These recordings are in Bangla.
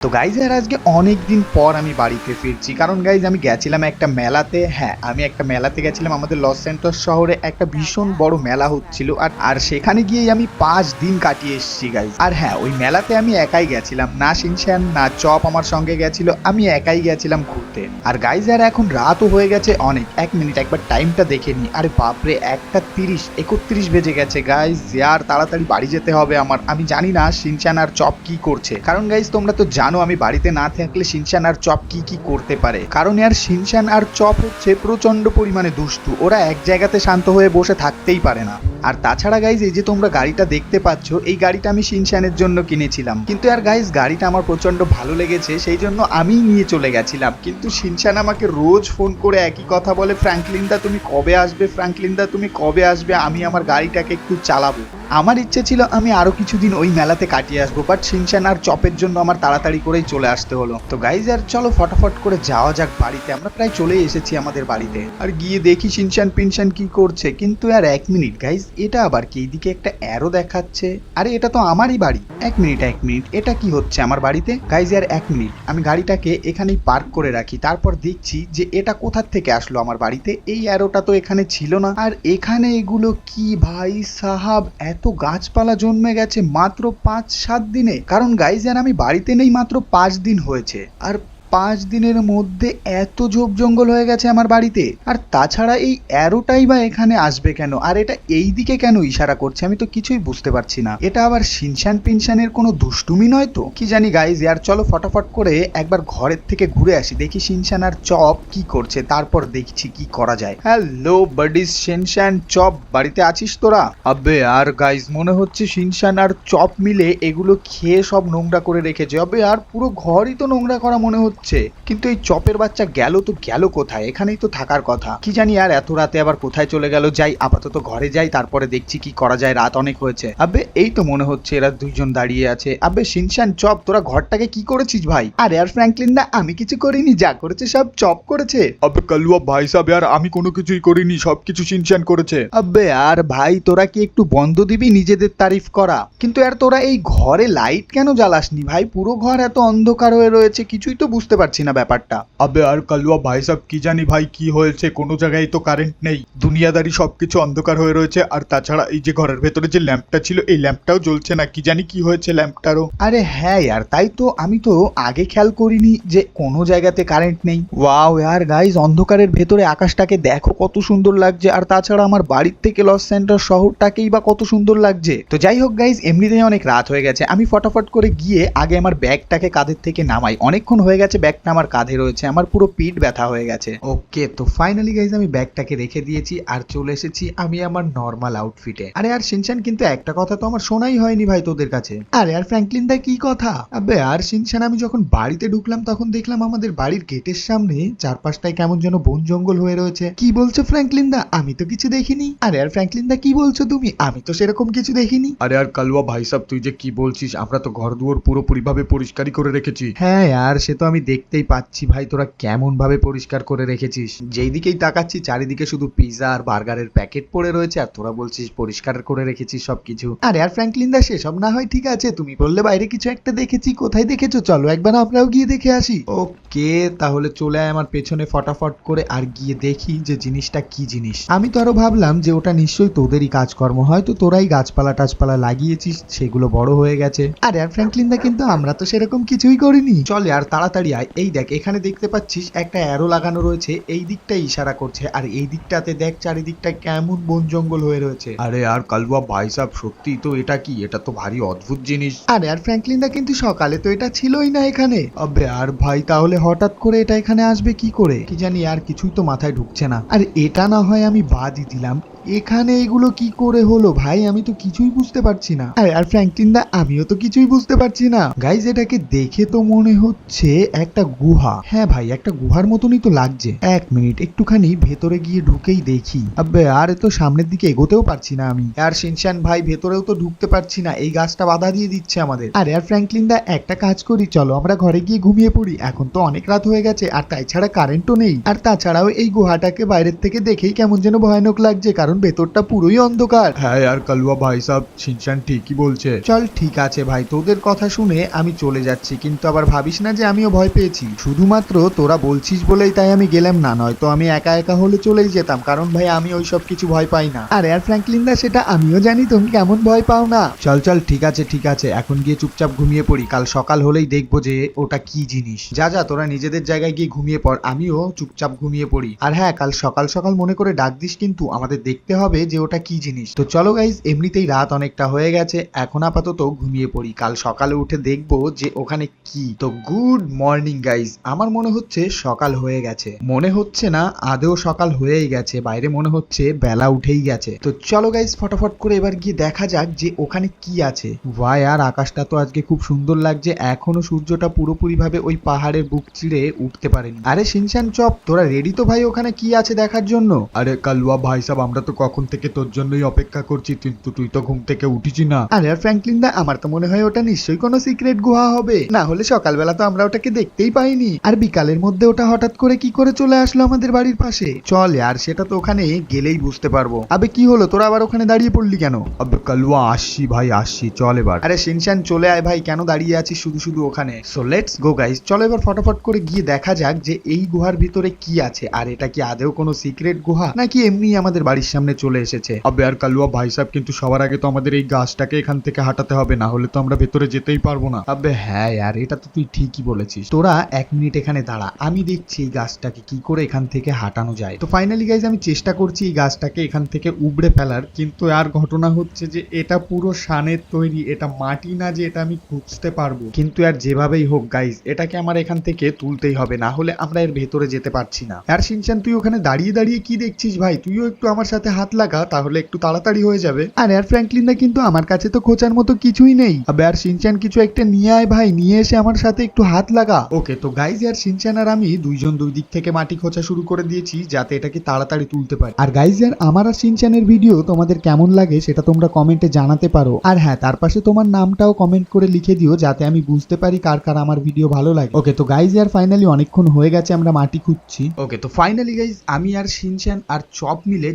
তো গাইজ আর আজকে অনেক দিন পর আমি বাড়িতে ফিরছি। কারণ গাইজ আমি গেছিলাম একটা মেলাতে। হ্যাঁ আমি একটা মেলাতে গেছিলাম। আমাদের লস সেন্টার শহরে একটা ভীষণ বড় মেলা হচ্ছিল। আর আর সেখানে গিয়ে আমি পাঁচ দিন কাটিয়ে এসেছি গাইজ আর হ্যাঁ ওই মেলাতে আমি একাই গেছিলাম। না সিনশ্যান, না চপ আমার সঙ্গে গেছিল। আমি একাই গেছিলাম ঘুরতে। আর গাইজ আর এখন রাতও হয়ে গেছে অনেক। এক মিনিট একবার টাইমটা দেখে নি। আরে বাপরে, একটা তিরিশ, একত্রিশ বেজে গেছে গাইজ আর তাড়াতাড়ি বাড়ি যেতে হবে আমার। আমি জানি না সিনচান আর চপ কি করছে। কারণ গাইজ তোমরা তো জানো আমি বাড়িতে না থাকলে শিনশান আর চপ কি কি করতে পারে? কারণ আর শিনশান আর চপ হচ্ছে প্রচণ্ড পরিমাণে দুষ্টু। ওরা এক জায়গাতে শান্ত হয়ে বসে থাকতেই পারে না। আর তাছাড়া গাইজ এই যে তোমরা গাড়িটা দেখতে পাচ্ছ, এই গাড়িটা আমি শিনশানের জন্য কিনেছিলাম। কিন্তু আর গাইজ গাড়িটা আমার প্রচণ্ড ভালো লেগেছে, সেই জন্য আমিই নিয়ে চলে গেছিলাম। কিন্তু শিনশান আমাকে রোজ ফোন করে একই কথা বলে ফ্র্যাঙ্কলিনদা তুমি কবে আসবে? ফ্র্যাঙ্কলিনদা তুমি কবে আসবে? আমি আমার গাড়িটাকে একটু চালাবো। আমার ইচ্ছে ছিল আমি আরও কিছুদিন ওই মেলাতে কাটিয়ে আসব বাট সিনচান আর চপের জন্য আমার তাড়াতাড়ি করেই চলে আসতে হলো। তো গাইজ আর চলো ফটাফট করে যাওয়া যাক বাড়িতে। আমরা প্রায় চলে এসেছি আমাদের বাড়িতে। আর গিয়ে দেখি সিনচান পিনচান কি করছে। কিন্তু আর এক মিনিট গাইজ এটা আবার কি? এইদিকে একটা অ্যারো দেখাচ্ছে। আরে, এটা তো আমারই বাড়ি। এক মিনিট এক মিনিট। এটা কি হচ্ছে আমার বাড়িতে? গাইজ আর এক মিনিট। আমি গাড়িটাকে এখানেই পার্ক করে রাখি। তারপর দেখছি যে এটা কোথার থেকে আসলো আমার বাড়িতে? এই অ্যারোটা তো এখানে ছিল না। আর এখানে এগুলো কি ভাই সাহাব? এত গাছপালা জন্মে গেছে মাত্র পাঁচ সাত দিনে। কারণ গাইজ আর আমি বাড়িতে নেই মাত্র পাঁচ দিন হয়েছে। আর পাঁচ দিনের মধ্যে এত ঝোপ জঙ্গল হয়ে গেছে আমার বাড়িতে। আর তাছাড়া এই অ্যারোটাই বা এখানে আসবে কেন? আর এটা এই দিকে কেন ইশারা করছে? আমি তো কিছুই বুঝতে পারছি না। এটা আবার সিনশান পিনশানের কোনো দুষ্টুমি নয় তো? কি জানি গাইজ ইয়ার চলো ফটাফট করে একবার ঘরের থেকে ঘুরে আসি। দেখি শিনশান আর চপ কি করছে, তারপর দেখছি কি করা যায়। হ্যালো বাডিস শিনশান, চপ, বাড়িতে আছিস তোরা? আবে আর গাইজ মনে হচ্ছে শিনশান আর চপ মিলে এগুলো খেয়ে সব নোংরা করে রেখেছে। আবে আর পুরো ঘরই তো নোংরা করা মনে হচ্ছে। কিন্তু এই চপের বাচ্চা গেল তো গেল কোথায়? এখানেই তো থাকার কথা। কি জানি আর এত রাতে আবার কোথায় চলে গেল? যাই আপাতত ঘরে যাই তারপরে দেখছি কি করা যায়। রাত অনেক হয়েছে। আবে এই তো মনে হচ্ছে এরা দুইজন দাঁড়িয়ে আছে। আবে শিনশান চপ তোরা ঘরটাকে কি করেছিস ভাই? আর এয়ার ফ্র্যাঙ্কলিন না আমি কিছু করিনি। যা করেছে সব চপ করেছে। আবে কালুয়া ভাই সাহেব আর আমি কোনো কিছুই করিনি। সবকিছু শিনশান করেছে। আবে আর ভাই তোরা কি একটু বন্ধ দিবি? নিজেদের তারিফ করা। কিন্তু আর তোরা এই ঘরে লাইট কেন জ্বালাসনি ভাই? পুরো ঘর এত অন্ধকার হয়ে রয়েছে কিছুই তো বুঝতে বুঝতে পারছি না ব্যাপারটা। আবে, আর কালুয়া, ভাই সব, কি জানি ভাই, কি হয়েছে? কোনো জায়গায় তো কারেন্ট নেই। দুনিয়াদারি সবকিছু অন্ধকার হয়ে রয়েছে। আর তাছাড়া এই যে ঘরের ভেতরে যে ল্যাম্পটা ছিল, এই ল্যাম্পটাও জ্বলছে না। কি জানি কি হয়েছে ল্যাম্পটারও। আরে হ্যাঁ ইয়ার, তাই তো আমি তো আগে খেয়াল করিনি যে কোনো জায়গাতে কারেন্ট নেই। ওয়াও ইয়ার গাইজ অন্ধকারের ভেতরে আকাশটাকে দেখো কত সুন্দর লাগছে। আর তাছাড়া আমার বাড়ির থেকে লস সেন্টার শহরটাকেই বা কত সুন্দর লাগছে। তো যাই হোক গাইজ এমনিতেই অনেক রাত হয়ে গেছে। আমি ফটাফট করে গিয়ে আগে আমার ব্যাগটাকে কাঁধের থেকে নামাই। অনেকক্ষণ হয়ে গেছে ব্যাগটা আমার কাঁধে রয়েছে আমার পুরো পিঠ ব্যথা হয়ে গেছে। ওকে তো ফাইনালি গাইস আমি ব্যাগটাকে রেখে দিয়েছি আর চলে এসেছি আমি আমার নর্মাল আউটফিটে আরে আর সিনচান কিন্তু একটা কথা তো আমার শোনাই হয়নি ভাই তোদের কাছে। আরে আর ফ্র্যাঙ্কলিন দা কি কথা? আবে আর সিনচান আমি যখন বাড়িতে ঢুকলাম তখন দেখলাম আমাদের বাড়ির গেটের সামনে চারপাশটায় কেমন যেন বন জঙ্গল হয়ে রয়েছে। কি বলছো ফ্র্যাঙ্কলিন দা? আমি তো কিছু দেখিনি। আরে আর ফ্র্যাঙ্কলিন দা কি বলছো তুমি? আমি তো সেরকম কিছু দেখিনি। আরে আর কালুয়া ভাই সাহেব তুই যে কি বলছিস আমরা তো ঘর দুয়ার পুরোপুরি ভাবে পরিষ্কারই করে রেখেছি। হ্যাঁ আর সে তো আমি দেখতেই পাচ্ছি ভাই, তোরা কেমন ভাবে পরিষ্কার করে রেখেছিস। যেই দিকেই তাকাচ্ছি, চারিদিকে শুধু পিৎজা আর বার্গারের প্যাকেট পড়ে রয়েছে, আর তোরা বলছিস পরিষ্কার করে রেখেছিস সবকিছু। আরে আর ফ্র্যাঙ্কলিন দা, সেসব না হয় ঠিক আছে, তুমি বললে বাইরে কিছু একটা দেখেছি, কোথায় দেখেছ? চলো একবার আমরাও গিয়ে দেখে আসি। ওকে, তাহলে চলে আয় আমার পেছনে ফটাফট করে, আর গিয়ে দেখি যে জিনিসটা কি জিনিস। আমি তো আরও ভাবলাম যে ওটা নিশ্চয়ই তোদেরই কাজকর্ম, হয়তো তোরাই গাছপালা টাছপালা লাগিয়েছিস, সেগুলো বড় হয়ে গেছে। আর এয়ার ফ্র্যাঙ্কলিন দা, কিন্তু আমরা তো সেরকম কিছুই করিনি। চলে আর তাড়াতাড়ি আয় এই দেখ এখানে দেখতে পাচ্ছিস একটা অ্যারো লাগানো রয়েছে এই দিকটা ইশারা করছে আর এই দিকটাতে দেখ চারিদিকটা কেমন বন জঙ্গল হয়ে রয়েছে। আরে আর কালুয়া ভাই সাহেব সত্যি তো এটা কি? এটা তো ভারী অদ্ভুত জিনিস। আরে আর ফ্র্যাঙ্কলিন দা কিন্তু সকালে তো এটা ছিলই না এখানে। আবে আর ভাই তাহলে হঠাৎ করে এটা এখানে আসবে কি করে? কি জানি আর কিছুই তো মাথায় ঢুকছে না। আর এটা না হয় আমি বাদই দিলাম। এখানে এগুলো কি করে হলো? ভাই, আমি তো কিছুই বুঝতে পারছি না। আর ফ্র্যাঙ্কলিন দা আমিও তো কিছুই বুঝতে পারছি না। গাইজ এটাকে দেখে তো মনে হচ্ছে একটা গুহা। হ্যাঁ ভাই, একটা গুহার মতনই তো লাগছে। এক মিনিট, একটুখানি ভেতরে গিয়ে ঢুকেই দেখি। আবে আর তো সামনের দিকে এগোতেও পারছি না আমি। আর শিনশান ভাই, ভেতরেও তো ঢুকতে পারছি না। এই গাছটা বাধা দিয়ে দিচ্ছে আমাদের। আরে, আর ফ্র্যাঙ্কলিন দা একটা কাজ করি, চলো আমরা ঘরে গিয়ে ঘুমিয়ে পড়ি। এখন তো অনেক রাত হয়ে গেছে, আর তাই ছাড়া কারেন্টও নেই। আর তাছাড়াও এই গুহাটাকে বাইরের থেকে দেখেই কেমন যেন ভয়ানক লাগছে, কারণ কারণ ভেতরটা পুরোই অন্ধকার। হ্যাঁ আর কালুয়া ভাই সাহেব শিনচান ঠিকই বলছে। চল ঠিক আছে ভাই তোদের কথা শুনে আমি চলে যাচ্ছি কিন্তু আবার ভাবিস না যে আমিও ভয় পেয়েছি। শুধুমাত্র তোরা বলছিস বলেই তাই আমি গেলাম না নয় তো আমি একা একা হলে চলেই যেতাম কারণ ভাই আমি ওই সব কিছু ভয় পাই না। আর এয়ার ফ্র্যাঙ্কলিন দা সেটা আমিও জানি তুমি কেমন ভয় পাও না? চল চল ঠিক আছে ঠিক আছে এখন গিয়ে চুপচাপ ঘুমিয়ে পড়ি কাল সকাল হলেই দেখব যে ওটা কি জিনিস। যা যা তোরা নিজেদের জায়গায় গিয়ে ঘুমিয়ে পড় আমিও চুপচাপ ঘুমিয়ে পড়ি। আর হ্যাঁ কাল সকাল সকাল মনে করে ডাক দিস কিন্তু আমাদের দেখতে হবে যে ওটা কি জিনিস। তো চলো গাইজ এমনিতেই রাত অনেকটা হয়ে গেছে, এখন আপাতত ঘুমিয়ে পড়ি। কাল সকালে উঠে দেখব যে ওখানে কি। তো গুড মর্নিং গাইজ আমার মনে হচ্ছে সকাল হয়ে গেছে। মনে হচ্ছে না, আদেও সকাল হয়েই গেছে, বাইরে মনে হচ্ছে বেলা উঠেই গেছে। তো চলো গাইজ ফটাফট করে এবার গিয়ে দেখা যাক যে ওখানে কি আছে। ভাই, আর আকাশটা তো আজকে খুব সুন্দর লাগছে, এখনও সূর্যটা পুরোপুরি ভাবে ওই পাহাড়ের বুক চিড়ে উঠতে পারেনি। আরে শিনশান চপ, তোরা রেডি তো ভাই ওখানে কি আছে দেখার জন্য? আরে, কালুয়া ভাই সাহেব আমরা তো কখন থেকে তোর জন্যই অপেক্ষা করছি? কিন্তু তুই তো ঘুম থেকে উঠিছি না। আরে আর ফ্র্যাঙ্কলিন দা আমার তো মনে হয় ওটা নিশ্চয়ই কোনো সিক্রেট গুহা হবে। না হলে সকালবেলা তো আমরা ওটাকে দেখতেই পাইনি। আর বিকালের মধ্যে ওটা হঠাৎ করে কি করে চলে আসলো আমাদের বাড়ির পাশে? চল আর সেটা তো ওখানে গেলেই বুঝতে পারব। আবে কি হলো? তোরা আবার ওখানে দাঁড়িয়ে পড়লি কেন? আবে কালুয়া আসছি ভাই আসছি। চল এবার। আরে শিনশান চলে আয় ভাই। কেন দাঁড়িয়ে আছিস শুধু শুধু ওখানে? সো লেটস গো গাইস চলো এবার ফটাফট করে গিয়ে দেখা যাক যে এই গুহার ভিতরে কি আছে। আর এটা কি আদেও কোনো সিক্রেট গুহা? নাকি এমনি আমাদের বাড়ির সামনে চলে এসেছে। আবে আর কালুয়া, ভাই সাহেব কিন্তু সবার আগে তো আমাদের এই গাছটাকে এখান থেকে হাঁটাতে হবে, না হলে তো আমরা ভেতরে যেতেই পারব না। আবে হ্যাঁ यार এটা তো তুই ঠিকই বলেছিস। তোরা এক মিনিট এখানে দাঁড়া, আমি দেখছি এই গাছটাকে কি করে এখান থেকে হাঁটানো যায়। তো ফাইনালি গাইজ আমি চেষ্টা করছি এই গাছটাকে এখান থেকে উবড়ে ফেলার, কিন্তু আর ঘটনা হচ্ছে যে এটা পুরো সানের তৈরি, এটা মাটি না যে এটা আমি খুঁজতে পারব। কিন্তু আর যেভাবেই হোক গাইজ এটাকে আমার এখান থেকে তুলতেই হবে, না হলে আমরা এর ভেতরে যেতে পারছি না। আর শিনচান তুই ওখানে দাঁড়িয়ে দাঁড়িয়ে কি দেখছিস ভাই? তুইও একটু আমার সাথে হাত লাগা, তাহলে একটু তাড়াতাড়ি হয়ে যাবে। আর এয়ার ফ্র্যাঙ্কলিন না কিন্তু আমার কাছে তো খোঁচার মতো কিছুই নেই। আর শিনচান কিছু একটা নিয়ে আয় ভাই, নিয়ে এসে আমার সাথে একটু হাত লাগা। ওকে, তো গাইজ আর শিনচান আর আমি দুইজন দুই দিক থেকে মাটি খোঁচা শুরু করে দিয়েছি, যাতে এটাকে তাড়াতাড়ি তুলতে পারি। আর গাইজ আর আমার আর শিনচানের ভিডিও তোমাদের কেমন লাগে সেটা তোমরা কমেন্টে জানাতে পারো। আর হ্যাঁ তার পাশে তোমার নামটাও কমেন্ট করে লিখে দিও, যাতে আমি বুঝতে পারি কার কার আমার ভিডিও ভালো লাগে। ওকে, তো গাইজ আর ফাইনালি অনেকক্ষণ হয়ে গেছে, আমরা মাটি খুঁজছি। ওকে তো ফাইনালি গাইজ আমি আর শিনচান আর চপ মিলে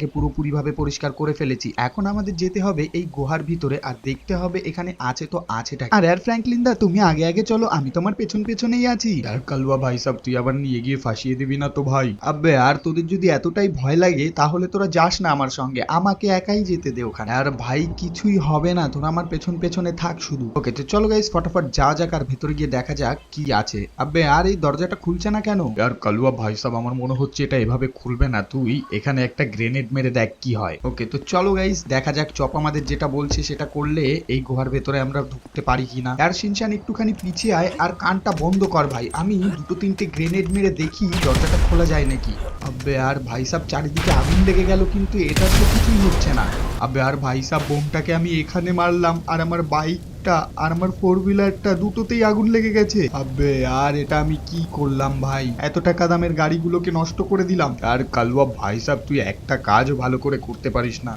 জায়গাটাকে পুরোপুরি ভাবে পরিষ্কার করে ফেলেছি। এখন আমাদের যেতে হবে এই গুহার ভিতরে আর দেখতে হবে এখানে আছে তো আছেটা। আর এয়ার ফ্র্যাঙ্কলিন দা তুমি আগে আগে চলো আমি তোমার পেছন পেছনেই আছি। আর কালুয়া ভাই সাহেব তুই আবার নিয়ে গিয়ে ফাঁসিয়ে দিবি না তো ভাই। আবে আর তোদের যদি এতটাই ভয় লাগে তাহলে তোরা যাস না আমার সঙ্গে। আমাকে একাই যেতে দে ওখানে। আর ভাই কিছুই হবে না তোরা আমার পেছন পেছনে থাক শুধু। ওকে তো চলো গাইস ফটাফট যা যাক আর ভেতরে গিয়ে দেখা যাক কি আছে। আবে আর এই দরজাটা খুলছে না কেন? আর কালুয়া ভাই সাহেব আমার মনে হচ্ছে এটা এভাবে খুলবে না। তুই এখানে একটা গ্রেনেড মেরে দেখ কি হয়। ওকে তো চলো গাইস দেখা যাক চপ আমাদের যেটা বলছে সেটা করলে এই গুহার ভেতরে আমরা ঢুকতে পারি কিনা। আর শিনশান একটুখানি পিছিয়ে আয় আর কানটা বন্ধ কর ভাই। আমি দুটো তিনটে গ্রেনেড মেরে দেখি দরজাটা খোলা যায় নাকি। আবে আর ভাই সাহেব চারিদিকে আগুন লেগে গেল কিন্তু এটা তো কিছুই হচ্ছে না। আবে আর ভাই সাহেব বোমটাকে আমি এখানে মারলাম আর আমার বাইকটা আর আমার ফোর হুইলারটা দুটোতেই আগুন লেগে গেছে। আবে আর এটা আমি কি করলাম ভাই? এত টাকা দামের গাড়িগুলোকে নষ্ট করে দিলাম। আর কালুয়া, ভাই সাহেব তুই একটা কাজও ভালো করে করতে পারিস না।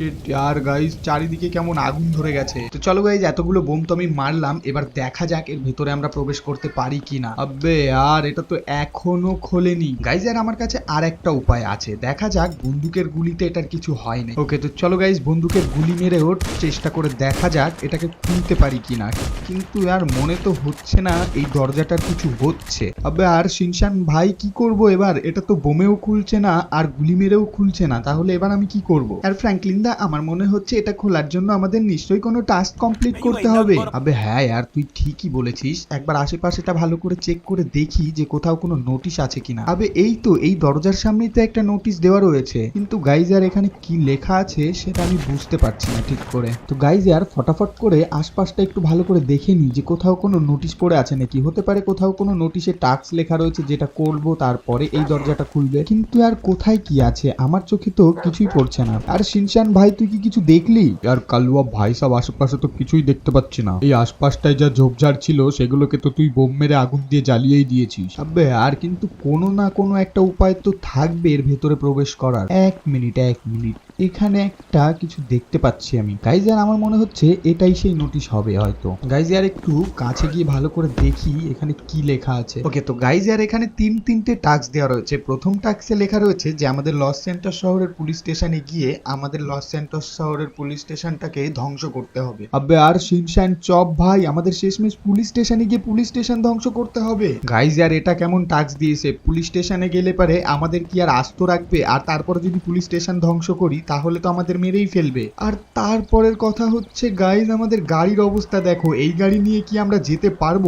আর গাইস চারিদিকে কেমন আগুন ধরে গেছে। তো চলো গাইজ এতগুলো বোম তো আমি মারলাম। এবার দেখা যাক এর ভেতরে আমরা প্রবেশ করতে পারি কি কিনা। আবে আর এটা তো এখনও খোলেনি। গাইজ আর আমার কাছে আর একটা উপায় আছে। দেখা যাক বন্দুকের গুলিতে এটার কিছু হয় না ওকে তো চলো গাইজ বন্দুকের গুলি মেরে ওর চেষ্টা করে দেখা যাক এটাকে খুলতে পারি কিনা কিন্তু আর মনে তো হচ্ছে না এই দরজাটার কিছু হচ্ছে। আবে আর শিনশান ভাই কি করব এবার? এটা তো বোমেও খুলছে না আর গুলি মেরেও খুলছে না তাহলে এবার আমি কি করব? আর ফ্র্যাঙ্কলিন দা আমার মনে হচ্ছে এটা খোলার জন্য আমাদের নিশ্চয়ই কোনো টাস্ক কমপ্লিট করতে হবে। আবে হ্যাঁ আর তুই ঠিকই বলেছিস। একবার আশেপাশেটা ভালো করে চেক করে দেখি যে কোথাও কোনো নোটিশ আছে কিনা। আবে এই তো এই দরজার সামনেই তো একটা নোটিশ দেওয়া রয়েছে। কিন্তু গাইজ আর এখানে কি লেখা আছে সেটা আমি বুঝতে পারছি না ঠিক করে। তো গাইজ আর ফটাফট করে আশপাশটা একটু ভালো করে দেখে নিই যে কোথাও কোনো নোটিশ পড়ে আছে নাকি। হতে পারে কোথাও কোনো নোটিশে টাস্ক লেখা রয়েছে যেটা করব তারপরে এই দরজাটা খুলবে। কিন্তু আর কোথায় কি আছে? আমার চোখে তো কিছুই পড়ছে না। আর শিনশান ভাই, তুই কি কিছু দেখলি? আর কালুয়া ভাই, সব আশেপাশে তো কিছুই দেখতে পাচ্ছি না। এই আশপাশটায় যা ঝোপঝাড় ছিল, সেগুলোকে তো তুই বোম মেরে আগুন দিয়ে জ্বালিয়েই দিয়েছিস। আবে, আর কিন্তু কোনো না কোনো একটা উপায় তো থাকবে এর ভেতরে প্রবেশ করার। এক মিনিট এক মিনিট। এখানে একটা কিছু দেখতে পাচ্ছি আমি। গাইজ আর আমার মনে হচ্ছে এটাই সেই নোটিশ হবে হয়তো। গাইজ আর একটু কাছে গিয়ে ভালো করে দেখি এখানে কি লেখা আছে। ওকে তো গাইজ আর এখানে তিন তিনটে টাস্ক দেওয়া রয়েছে। প্রথম টাস্কে লেখা রয়েছে যে, আমাদের লস সেন্টার শহরের পুলিশ স্টেশনে গিয়ে আমাদের লস সেন্টার শহরের পুলিশ স্টেশনটাকে ধ্বংস করতে হবে। আবে আর শিনশান চপ ভাই, আমাদের শেষমেশ পুলিশ স্টেশনে গিয়ে পুলিশ স্টেশন ধ্বংস করতে হবে। গাইজ আর এটা কেমন টাস্ক দিয়েছে? পুলিশ স্টেশনে গেলে পারে আমাদের কি আর আস্ত রাখবে? আর তারপরে যদি পুলিশ স্টেশন ধ্বংস করি তাহলে তো আমাদের মেরেই ফেলবে। আর তারপরের কথা হচ্ছে গাইজ আমাদের গাড়ির অবস্থা দেখো। এই গাড়ি নিয়ে কি আমরা যেতে পারব?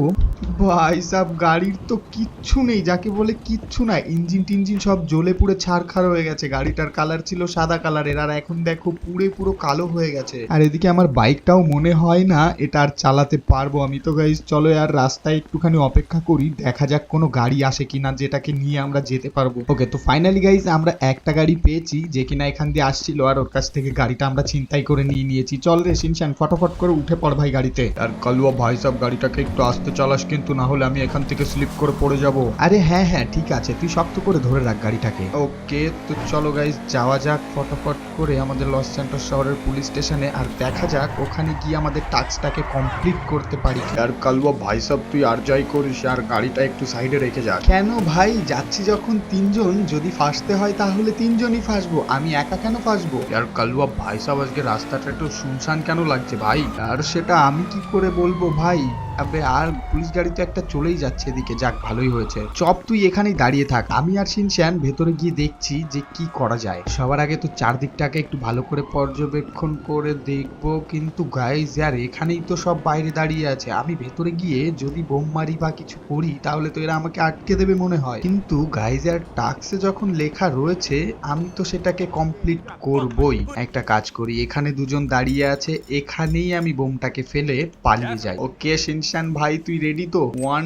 ভাই, সাব গাড়ির তো কিচ্ছু নেই, যাকে বলে কিচ্ছু না, ইঞ্জিন টিঞ্জিন সব জ্বলে পুড়ে ছাড়খাড় হয়ে গেছে, গাড়িটার কালার ছিল সাদা কালারের আর এখন দেখো পুরে পুরো কালো হয়ে গেছে। আর এদিকে আমার বাইকটাও মনে হয় না, এটা আর চালাতে পারব আমি তো গাইজ চলো আর রাস্তায় একটুখানি অপেক্ষা করি, দেখা যাক কোনো গাড়ি আসে কিনা যেটাকে নিয়ে আমরা যেতে পারব। ওকে তো ফাইনালি গাইজ আমরা একটা গাড়ি পেয়েছি, যে কিনা এখান দিয়ে আসছিল, আর ওর কাছ থেকে গাড়িটা আমরা চিন্তাই করে নিয়ে নিয়েছি। চল রে শিনশান ফটাফট করে উঠে পড় ভাই গাড়িতে। আর কালুয়া, ভাই সব, গাড়িটাকে একটু আসতে চালাস কিন্তু না হলে আমি এখান থেকে স্লিপ করে পড়ে যাব। আরে হ্যাঁ হ্যাঁ ঠিক আছে তুই শক্ত করে ধরে রাখ গাড়িটাকে। ওকে তো চলো গাইজ যাওয়া যাক ফটাফট করে আমাদের লস সেন্টার শহরের পুলিশ স্টেশনে আর দেখা যাক ওখানে গিয়ে আমাদের টাস্কটাকে কমপ্লিট করতে পারি আর কালুয়া ভাই সব তুই আর যাই করিস আর গাড়িটা একটু সাইডে রেখে যা। কেন ভাই? যাচ্ছি যখন তিনজন যদি ফাঁসতে হয় তাহলে তিনজনই ফাঁসবো। আমি একা কেন ফাঁসবো? আর কালুয়া ভাই সব আজকে রাস্তাটা একটু শুনশান কেন লাগছে ভাই? আর সেটা আমি কি করে বলব ভাই? আবে, আর পুলিশ গাড়ি তো একটা চলেই যাচ্ছে এদিকে। যাক, ভালোই হয়েছে। চপ, তুই এখানেই দাঁড়িয়ে থাক। আমি আর শিনশ্যান ভেতরে গিয়ে দেখছি যে কি করা যায়। সবার আগে তো চারদিকটাকে একটু ভালো করে পর্যবেক্ষণ করে দেখব। কিন্তু গাইজ আর এখানেই তো সব বাইরে দাঁড়িয়ে আছে। আমি ভেতরে গিয়ে যদি বোম মারি বা কিছু করি, তাহলে তো এরা আমাকে আটকে দেবে মনে হয়। কিন্তু গাইজ আর টাক্সে যখন লেখা রয়েছে, আমি তো সেটাকে কমপ্লিট করবই। একটা কাজ করি, এখানে দুজন দাঁড়িয়ে আছে, এখানেই আমি বোমটাকে ফেলে পালিয়ে যাই। ওকে শিনশান ভাই তুই রেডি তো? ওয়ান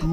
টু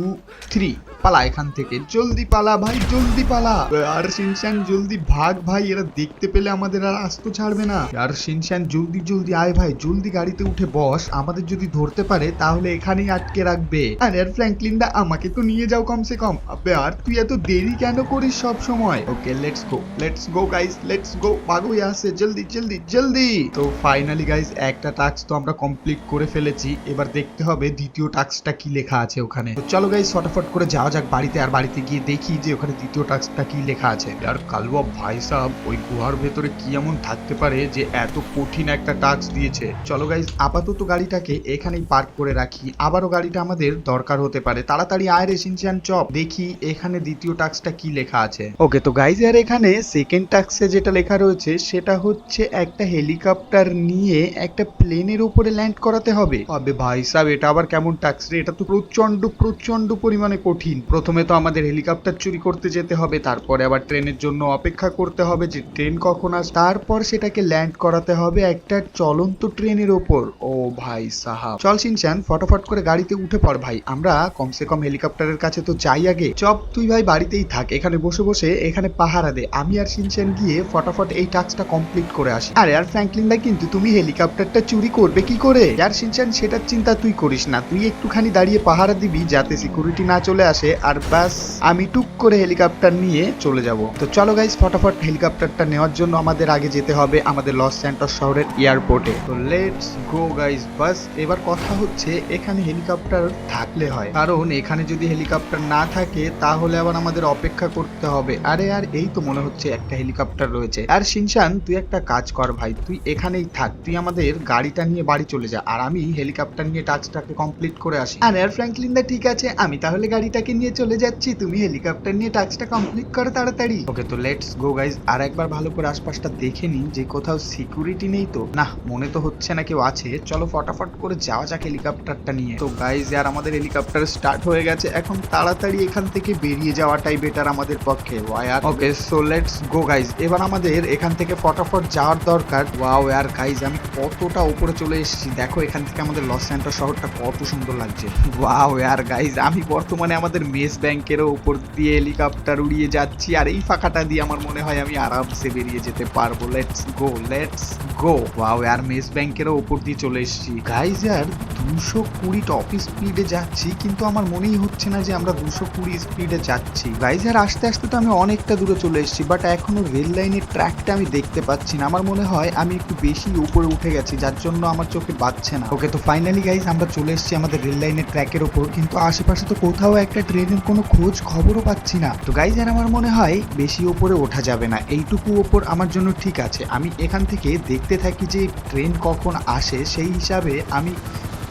থ্রি পালা এখান থেকে। জলদি পালা ভাই, জলদি পালা। আর শিনশান জলদি ভাগ ভাই, এরা দেখতে পেলে আমাদের আর আস্ত ছাড়বে না। আর শিনশান জলদি জলদি আয় ভাই, জলদি গাড়িতে উঠে বস। আমাদের যদি ধরতে পারে, তাহলে এখানেই আটকে রাখবে। আর এর ফ্র্যাঙ্কলিনদা আমাকে তো নিয়ে যাও কমসে কম। আবে, আর তুই এত দেরি কেন করিস সব সময় okay let's go let's go guys let's go ভাগো আসে, জলদি জলদি জলদি। তো ফাইনালি গাইস একটা টাস্ক তো আমরা কমপ্লিট করে ফেলেছি। এবার দেখতে হবে দ্বিতীয় টাস্কটা কি লেখা আছে ওখানে। চলো গাইস ফটাফট করে যাওয়া যাক বাড়িতে আর বাড়িতে গিয়ে দেখি যে ওখানে দ্বিতীয় টাস্কটা কি লেখা আছে। আর কালুয়া ভাই সাহ ওই গুহার ভেতরে কি এমন থাকতে পারে যে এত কঠিন একটা টাস্ক দিয়েছে? চলো গাইজ আপাতত গাড়িটাকে এখানেই পার্ক করে রাখি। আবারও গাড়িটা আমাদের দরকার হতে পারে। তাড়াতাড়ি আয় রে সিনচান চপ। দেখি এখানে দ্বিতীয় টাস্কটা কি লেখা আছে। ওকে তো গাইজ আর এখানে সেকেন্ড টাস্কে যেটা লেখা রয়েছে, সেটা হচ্ছে একটা হেলিকপ্টার নিয়ে একটা প্লেনের উপরে ল্যান্ড করাতে হবে। আবে ভাই সাহেব, এটা আবার কেমন টাস্ক রে? এটা তো প্রচণ্ড প্রচণ্ড পরিমাণে কঠিন। প্রথমে তো আমাদের হেলিকপ্টার চুরি করতে যেতে হবে, তারপরে আবার ট্রেনের জন্য অপেক্ষা করতে হবে যে ট্রেন কখন আস, তারপর সেটাকে ল্যান্ড করাতে হবে একটা চলন্ত ট্রেনের ওপর। ও ভাই সাহাব। চল সিনচান ফটাফট করে গাড়িতে উঠে পড় ভাই। আমরা কমসে কম হেলিকপ্টারের কাছে তো যাই আগে। চপ, তুই ভাই বাড়িতেই থাক, এখানে বসে বসে এখানে পাহারা দে। আমি আর সিনচান গিয়ে ফটাফট এই টাস্কটা কমপ্লিট করে আসি। আরে আর ফ্র্যাঙ্কলিন ভাই কিন্তু তুমি হেলিকপ্টারটা চুরি করবে কি করে? আর সিনচান সেটার চিন্তা তুই করিস না। তুই একটুখানি দাঁড়িয়ে পাহারা দিবি যাতে সিকিউরিটি না চলে আসে, আর বাস আমি টুক করে হেলিকপ্টার নিয়ে চলে যাব। তো চলো গাইস ফটাফট হেলিকপ্টারটা নেওয়ার জন্য আমাদের আগে যেতে হবে আমাদের লস স্যান্টস শহরের এয়ারপোর্টে তো লেটস গো গাইস বাস এবার কথা হচ্ছে এখানে হেলিকপ্টার থাকলে হয়। কারণ এখানে যদি হেলিকপ্টার না থাকে, তাহলে আবার আমাদের অপেক্ষা করতে হবে। আরে আর এই তো মনে হচ্ছে একটা হেলিকপ্টার রয়েছে। আর শিনশান তুই একটা কাজ কর ভাই, তুই এখানেই থাক, তুই আমাদের গাড়িটা নিয়ে বাড়ি চলে যা। আর আমি হেলিকপ্টার নিয়ে টাস্কটাকে কমপ্লিট করে আসি। আর এয়ার ফ্র্যাঙ্কলিন দা ঠিক আছে আমি তাহলে গাড়িটাকে নিয়ে চলে যাচ্ছি। তুমি হেলিকপ্টার নিয়ে টাস্কটা কমপ্লিট করো তাড়াতাড়ি। ওকে তো লেটস গো গাইজ আর একবার ভালো করে আশপাশটা দেখে নিই যে কোথাও সিকিউরিটি নেই তো? না মনে তো হচ্ছে না কেউ আছে। চলো ফটাফট করে যাওয়া যাক হেলিকপ্টারটা নিয়ে। তো গাইজ আর আমাদের হেলিকপ্টার স্টার্ট হয়ে গেছে। এখন তাড়াতাড়ি এখান থেকে বেরিয়ে যাওয়াটাই বেটার আমাদের পক্ষে। War okay so let's go guys এবার আমাদের এখান থেকে ফটাফট যাওয়ার দরকার। ওয়াও ইয়ার গাইজ আমি কতটা উপরে চলে এসেছি। দেখো এখান থেকে আমাদের লস স্যান্টার শহরটা কত সুন্দর লাগছে। ওয়াও ইয়ার গাইজ আমি বর্তমানে আমাদের মেস ব্যাংকেরও উপর দিয়ে হেলিকপ্টার উড়িয়ে যাচ্ছি, আর এই ফাঁকাটা দিয়ে আমার মনে হয় আমি আরামসে বেরিয়ে যেতে পারব। Let's go let's go wow R mace ব্যাংকেরও উপর দিয়ে চলে এসেছি। গাইজ আর দুশো কুড়ি টপ স্পিডে যাচ্ছি, কিন্তু আমার মনেই হচ্ছে না যে আমরা দুশো কুড়ি স্পিডে যাচ্ছি। গাইজ আর আস্তে আস্তে তো আমি অনেকটা দূরে চলে এসেছি বাট এখনও রেল লাইনের ট্র্যাকটা আমি দেখতে পাচ্ছি না। আমার মনে হয় আমি একটু বেশি উপরে উঠে গেছি, যার জন্য আমার চোখে বাজছে না। ওকে তো ফাইনালি গাইজ আমরা চলে এসেছি আমাদের রেল লাইনের ট্র্যাকের ওপর কিন্তু আশেপাশে তো কোথাও একটা ট্রেনের কোনো খোঁজ খবরও পাচ্ছি না। তো গাইজ আর আমার মনে হয়, বেশি ওপরে ওঠা যাবে না। এইটুকু ওপর আমার জন্য ঠিক আছে। আমি এখান থেকে দেখতে থাকি যে ট্রেন কখন আসে, সেই হিসাবে আমি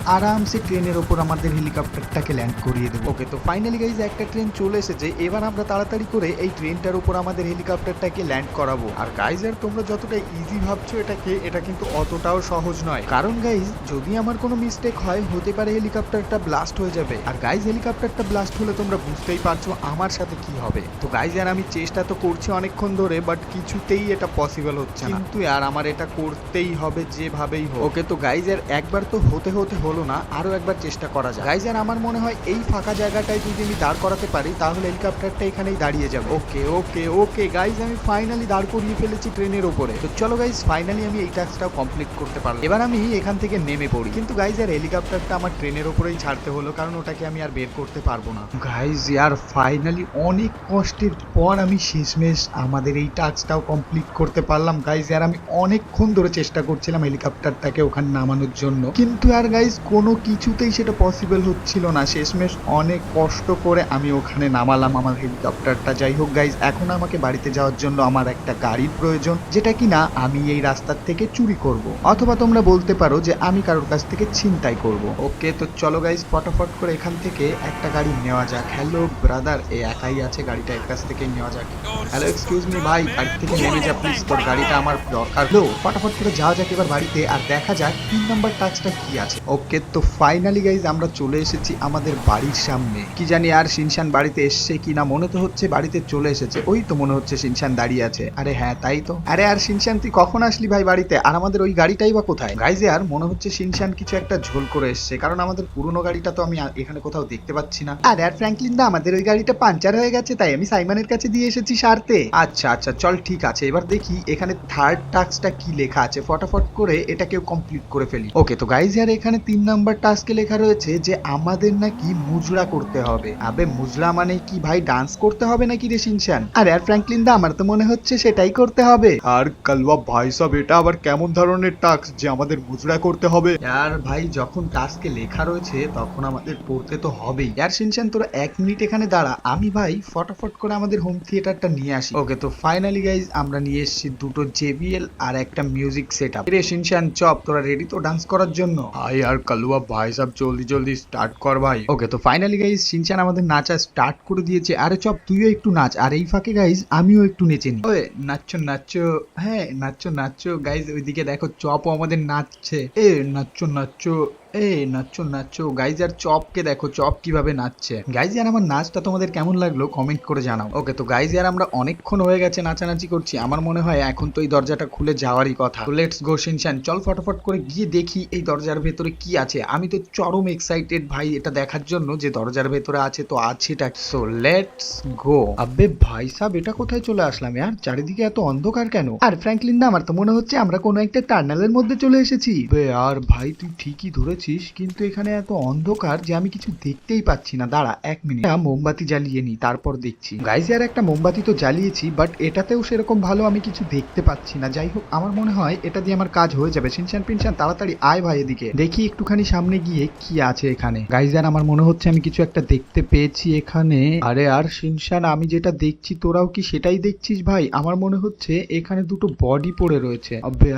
আরামসে ট্রেনের ওপর আমাদের হেলিকপ্টারটাকে ল্যান্ড করিয়ে দেবো। ওকে তো ফাইনালি গাইজ একটা ট্রেন চলে এসেছে। এবার আমরা তাড়াতাড়ি করে এই ট্রেনটার উপর আমাদের হেলিকপ্টারটাকে ল্যান্ড করাবো। আর গাইজার তোমরা যতটা ইজি ভাবছ এটাকে এটা কিন্তু অতটাও সহজ নয়। কারণ গাইজ যদি আমার কোনো মিস্টেক হয় হতে পারে হেলিকপ্টারটা ব্লাস্ট হয়ে যাবে। আর গাইজ হেলিকপ্টারটা ব্লাস্ট হলে তোমরা বুঝতেই পারছ আমার সাথে কি হবে। তো গাইজ আর আমি চেষ্টা তো করছি অনেকক্ষণ ধরে বাট কিছুতেই এটা পসিবল হচ্ছে না। কিন্তু আর আমার এটা করতেই হবে যেভাবেই হোক। ওকে তো গাইজের একবার তো হতে হতে হলো না, আরও একবার চেষ্টা করা যায় গাইজের আমার মনে হয় এই ফাঁকা জায়গাটায় যদি আমি দাঁড় করাতে পারি, তাহলে হেলিকপ্টারটা এখানেই দাঁড়িয়ে যাবে। ওকে ওকে ওকে গাইজ আমি ফাইনালি দাঁড় করিয়ে ফেলেছি ট্রেনের ওপরে। তো চলো গাইজ ফাইনালি আমি এই টাস্কটাও কমপ্লিট করতে পারলাম। এবার আমি এখান থেকে নেমে পড়ি। কিন্তু গাইজ আর হেলিকপ্টারটা আমার ট্রেনের ওপরেই ছাড়তে হলো, কারণ ওটাকে আমি আর বের করতে পারব না। গাইজ আর ফাইনালি অনেক কষ্টের পর আমি শেষমেশ আমাদের এই টাস্কটাও কমপ্লিট করতে পারলাম। গাইজ আর আমি অনেকক্ষণ ধরে চেষ্টা করছিলাম হেলিকপ্টারটাকে ওখানে নামানোর জন্য। কিন্তু আর গাইজ কোনো কিছুতেই সেটা পসিবল হচ্ছিল না। শেষমেশ অনেক কষ্ট করে আমি ওখানে নামালাম আমার হেলিকপ্টারটা যাই হোক গাইজ এখন আমাকে বাড়িতে যাওয়ার জন্য আমার একটা গাড়ির প্রয়োজন, যেটা কিনা আমি এই রাস্তার থেকে চুরি করব। অথবা তোমরা বলতে পারো যে আমি কারোর কাছ থেকে ছিনতাই করব। ওকে, তো চলো গাইজ ফটাফট করে এখান থেকে একটা গাড়ি নেওয়া যাক। হ্যালো ব্রাদার এ একাই আছে, গাড়িটা এর কাছ থেকে নেওয়া যাক। হ্যালো এক্সকিউজ মি ভাই গাড়ি থেকে নেমে যা প্লিজ তোর গাড়িটা আমার দরকার। লো ফটাফট করে যাওয়া যাক এবার বাড়িতে, আর দেখা যাক তিন নম্বর টাচটা কি আছে। ওকে তো ফাইনালি গাইজ আমরা চলে এসেছি আমাদের বাড়ির সামনে। কি জানি আর শিনশান বাড়িতে এসছে কি না, মনে তো হচ্ছে বাড়িতে চলে এসেছে। ওই তো মনে হচ্ছে শিনশান দাঁড়িয়ে আছে। আরে হ্যাঁ তাই তো। আরে আর শিনশান তুই কখন আসলি ভাই বাড়িতে? আর আমাদের ওই গাড়িটাই বা কোথায়? গাইজে আর মনে হচ্ছে শিনশান কিছু একটা ঝোল করে এসছে। কারণ আমাদের পুরনো গাড়িটা তো আমি এখানে কোথাও দেখতে পাচ্ছি না। আর আর ফ্র্যাঙ্কলিন দা, আমাদের ওই গাড়িটা পাঞ্চার হয়ে গেছে, তাই আমি সাইমানের কাছে দিয়ে এসেছি সারতে। আচ্ছা আচ্ছা চল ঠিক আছে। এবার দেখি এখানে থার্ড টাস্কটা কি লেখা আছে। ফটাফট করে এটা কেউ কমপ্লিট করে ফেলি। ওকে তো গাইজ আর এখানে তিন নাম্বার টাস্কে লেখা রয়েছে যে আমাদের নাকি মুজরা করতে হবে। আবে মুজরা মানে কি ভাই? ডান্স করতে হবে নাকি রে শিনশান আর আর ফ্র্যাঙ্কলিন দা আমার তো মনে হচ্ছে সেটাই করতে হবে। আর কালওয়া ভাই সব এটা আবার কেমন ধরনের টাস্ক যে আমাদের মুজরা করতে হবে? আর ভাই যখন টাস্কে লেখা রয়েছে তখন আমাদের পড়তে তো হবেই। আর শিনশান তোরা এক মিনিট এখানে দাঁড়া। আমি ভাই ফটাফট করে আমাদের হোম থিয়েটারটা নিয়ে আসি। ওকে তো ফাইনালি গাইজ আমরা নিয়ে এসেছি দুটো জেবিএল আর একটা মিউজিক সেট আপ রে শিনশান চপ তোরা রেডি তো ডান্স করার জন্য? আই আর কালুয়া ভাই সব জলদি জলদি স্টার্ট কর ভাই। ওকে তো ফাইনালি গাইজ সিনচান আমাদের নাচা স্টার্ট করে দিয়েছে। আরে চপ, তুইও একটু নাচ। আর এই ফাঁকে গাইজ আমিও একটু নেচে নি। ওয়ে নাচছো নাচছো। হ্যাঁ নাচছো নাচছো। গাইজ ওইদিকে দেখো, চপও আমাদের নাচছে। এ, নাচছো নাচছো। এ নাচছো নাচছো গাইজ আর চপকে দেখো, চপ কীভাবে নাচছে। গাইজ আর আমার নাচটা তোমাদের কেমন লাগল কমেন্ট করে জানাও। ওকে, তো গাইজ আর আমরা অনেকক্ষণ হয়ে গেছে নাচানাচি করছি। আমার মনে হয় এখন তো এই দরজাটা খুলে যাওয়ারই কথা। লেটস গো শিনশান চল ফটাফট করে গিয়ে দেখি এই দরজার ভেতরে কি আছে। আমি তো চরম এক্সাইটেড ভাই এটা দেখার জন্য যে দরজার ভেতরে আছে, তো আছেটা সো লেটস গো আবে ভাই সাব এটা কোথায় চলে আসলাম यार? চারিদিকে এত অন্ধকার কেন? আর ফ্র্যাঙ্কলিন না আমার তো মনে হচ্ছে আমরা কোনো একটা টার্নালের মধ্যে চলে এসেছি। আর ভাই, তুই ঠিকই ধরেছিস কিন্তু এখানে এত অন্ধকার যে আমি কিছু দেখতেই পাচ্ছি না। দাঁড়া, এক মিনিট। মোমবাতি জ্বালিয়ে নি, তারপর দেখছি। গাইজ আর একটা মোমবাতি তো জ্বালিয়েছি বাট এটাতেও সেরকম ভালো আমি কিছু দেখতে পাচ্ছি না। যাই হোক, আমার মনে হয় এটা দিয়ে আমার কাজ হয়ে যাবে। শিনশান পিনশান তাড়াতাড়ি আয় ভাই এদিকে। দেখি একটুখানি সামনে গিয়ে কি আছে এখানে। গাইজ আর আমার মনে হচ্ছে আমি কিছু একটা দেখতে পেয়েছি এখানে। আরে আর শিনশান আমি যেটা দেখছি, তোরাও কি সেটাই দেখছিস ভাই? আমার মনে হচ্ছে এখানে দুটো বডি পড়ে রয়েছে।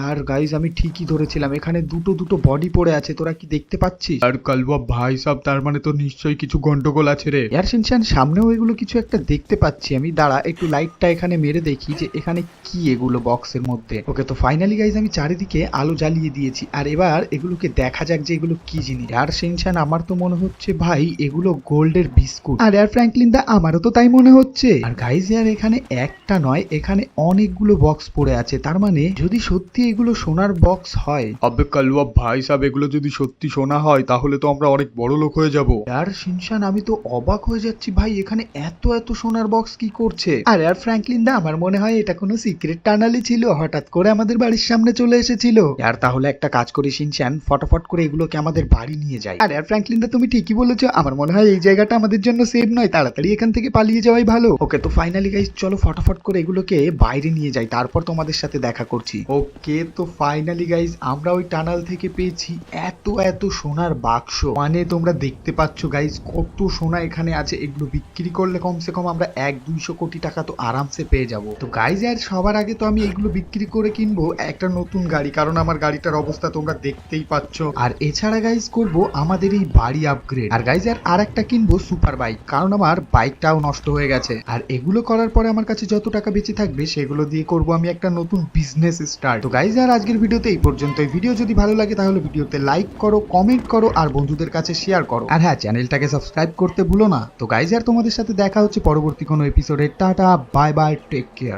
আর গাইজ আমি ঠিকই ধরেছিলাম। এখানে দুটো দুটো বডি পড়ে আছে, তোরা কি দেখতে পাচ্ছিস? আর কালুয়া ভাই সব তার মানে তো নিশ্চয়ই কিছু গন্ডগোল আছে রে। এয়ার শিনশান সামনেও এগুলো কিছু একটা দেখতে পাচ্ছি আমি। দাঁড়া একটু লাইটটা এখানে মেরে দেখি যে এখানে কি এগুলো বক্সের মধ্যে। ওকে তো ফাইনালি গাইজ আমি চারিদিকে আলো জ্বালিয়ে দিয়েছি। আর এবার এগুলোকে দেখা যাক যে এগুলো কি জিনিস। আর শিনশান আমার তো মনে হচ্ছে ভাই এগুলো গোল্ডের বিস্কুট। আর এয়ার ফ্র্যাঙ্কলিন দা আমারও তো তাই মনে হচ্ছে। আর গাইজ এয়ার এখানে একটা নয় এখানে অনেকগুলো বক্স পড়ে আছে। তার মানে যদি সত্যি এগুলো সোনার বক্স হয়। আবে কালুয়া ভাই সব এগুলো যদি সত্যি সত্যি সোনা হয় তাহলে তো আমরা অনেক বড় লোক হয়ে যাব। আর শিনশান আমি তো অবাক হয়ে যাচ্ছি ভাই এখানে এত এত সোনার বক্স কি করছে? আর আর ফ্র্যাঙ্কলিন দা আমার মনে হয় এটা কোনো সিক্রেট টানালই ছিল হঠাৎ করে আমাদের বাড়ির সামনে চলে এসেছিল। আর তাহলে একটা কাজ করি শিনশান ফটাফট করে এগুলোকে আমাদের বাড়ি নিয়ে যাই। আর আর ফ্র্যাঙ্কলিন দা তুমি ঠিকই বলেছ আমার মনে হয় এই জায়গাটা আমাদের জন্য সেফ নয় তাড়াতাড়ি এখান থেকে পালিয়ে যাওয়াই ভালো। ওকে তো ফাইনালি গাইজ চলো ফটাফট করে এগুলোকে বাইরে নিয়ে যাই তারপর তোমাদের সাথে দেখা করছি। ওকে তো ফাইনালি গাইজ আমরা ওই টানাল থেকে পেয়েছি এত এত সোনার বাক্স। মানে তোমরা দেখতে পাচ্ছ গাইজ কত সোনা এখানে আছে। এগুলো বিক্রি করলে কমসে কম আমরা এক, দুইশো কোটি টাকা তো আরামসে পেয়ে যাব। তো গাইজ আর সবার আগে তো আমি এগুলো বিক্রি করে কিনবো একটা নতুন গাড়ি, কারণ আমার গাড়িটার অবস্থা তোমরা দেখতেই পাচ্ছ। আর এছাড়া গাইজ করব আমাদের এই বাড়ি আপগ্রেড আর গাইজ আর আর একটা কিনবো সুপার বাইক কারণ আমার বাইকটাও নষ্ট হয়ে গেছে। আর এগুলো করার পরে আমার কাছে যত টাকা বেঁচে থাকবে, সেগুলো দিয়ে করব আমি একটা নতুন বিজনেস স্টার্ট তো গাইজ আর আজকের ভিডিওতে এই পর্যন্ত ভিডিও যদি ভালো লাগে, তাহলে ভিডিওতে লাইক করো কমেন্ট করো আর বন্ধুদের কাছে শেয়ার করো। আর হ্যাঁ চ্যানেলটাকে সাবস্ক্রাইব করতে ভুলো না। তো গাইজ আর তোমাদের সাথে দেখা হচ্ছে পরবর্তী কোনো এপিসোডে tata bye bye take care